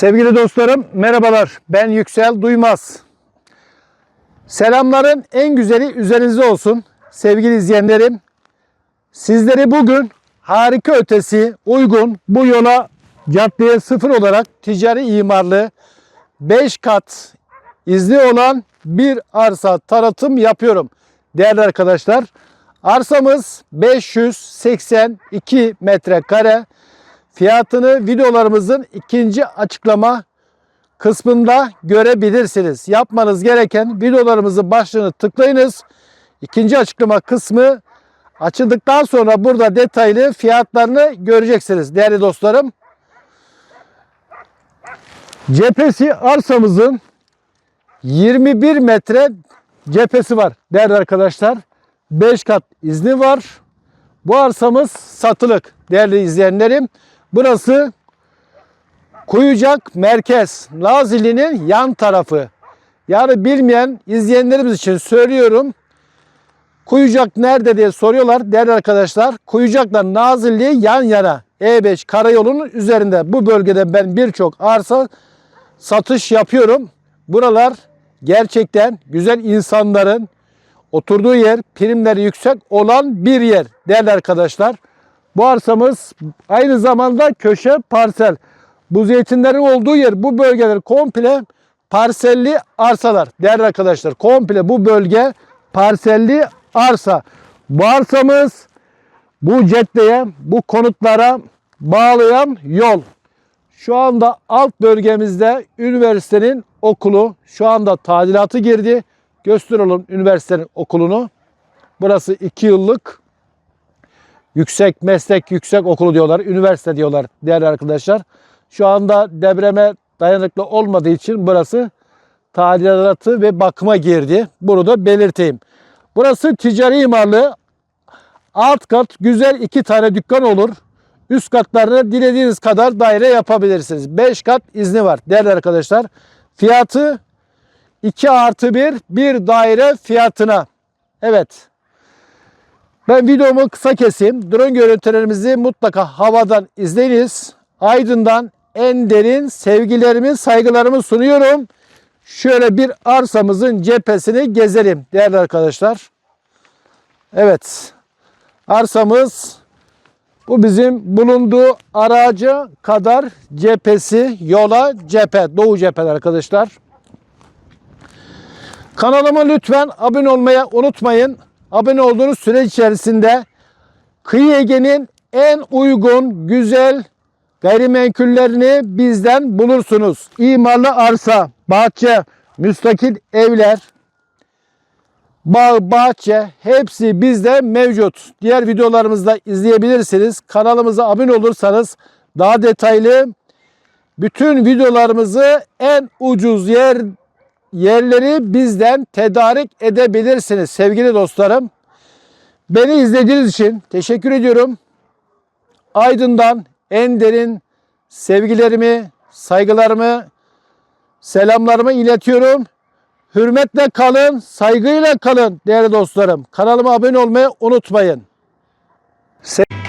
Sevgili dostlarım merhabalar. Ben Yüksel Duymaz. Selamların en güzeli üzerinizde olsun. Sevgili izleyenlerim. Sizleri bugün harika ötesi uygun bu yola caddeye sıfır olarak ticari imarlı 5 kat izni olan bir arsa tanıtım yapıyorum. Değerli arkadaşlar arsamız 582 metrekare. Fiyatını videolarımızın ikinci açıklama kısmında görebilirsiniz. Yapmanız gereken videolarımızın başlığını tıklayınız. İkinci açıklama kısmı açıldıktan sonra burada detaylı fiyatlarını göreceksiniz değerli dostlarım. Cephesi arsamızın 21 metre cephesi var değerli arkadaşlar. 5 kat izni var. Bu arsamız satılık değerli izleyenlerim. Burası Kuyucak Merkez Nazilli'nin yan tarafı. Yani bilmeyen izleyenlerimiz için söylüyorum. Kuyucak nerede diye soruyorlar değerli arkadaşlar. Kuyucakla Nazilli yan yana E5 karayolunun üzerinde. Bu bölgede ben birçok arsa satış yapıyorum. Buralar gerçekten güzel insanların oturduğu yer primleri yüksek olan bir yer değerli arkadaşlar. Bu arsamız aynı zamanda köşe parsel. Bu zeytinlerin olduğu yer bu bölgeler komple parselli arsalar değerli arkadaşlar. Komple bu bölge parselli arsa. Bu arsamız bu caddeye, bu konutlara bağlayan yol. Şu anda alt bölgemizde üniversitenin okulu şu anda tadilatı girdi. Gösterelim üniversitenin okulunu. Burası 2 yıllık yüksek meslek yüksek okulu diyorlar. Üniversite diyorlar değerli arkadaşlar. Şu anda depreme dayanıklı olmadığı için burası tadilatı ve bakıma girdi. Bunu da belirteyim. Burası ticari imarlı. Alt kat güzel iki tane dükkan olur. Üst katlarını dilediğiniz kadar daire yapabilirsiniz. 5 kat izni var değerli arkadaşlar. Fiyatı 2 artı 1 bir daire fiyatına. Evet. Ben videomu kısa keseyim. Drone görüntülerimizi mutlaka havadan izleyiniz. Aydın'dan en derin sevgilerimi, saygılarımı sunuyorum. Şöyle bir arsamızın cephesini gezelim değerli arkadaşlar. Evet. Arsamız bu bizim bulunduğu araca kadar cephesi, yola cephe, doğu cephe arkadaşlar. Kanalıma lütfen abone olmayı unutmayın. Abone olduğunuz süre içerisinde Kıyı Ege'nin en uygun, güzel gayrimenkullerini bizden bulursunuz. İmarlı arsa, bahçe, müstakil evler, bağ, bahçe hepsi bizde mevcut. Diğer videolarımızda izleyebilirsiniz. Kanalımıza abone olursanız daha detaylı bütün videolarımızı en ucuz yer yerleri bizden tedarik edebilirsiniz sevgili dostlarım. Beni izlediğiniz için teşekkür ediyorum. Aydın'dan en derin sevgilerimi, saygılarımı, selamlarımı iletiyorum. Hürmetle kalın, saygıyla kalın değerli dostlarım. Kanalıma abone olmayı unutmayın. Se-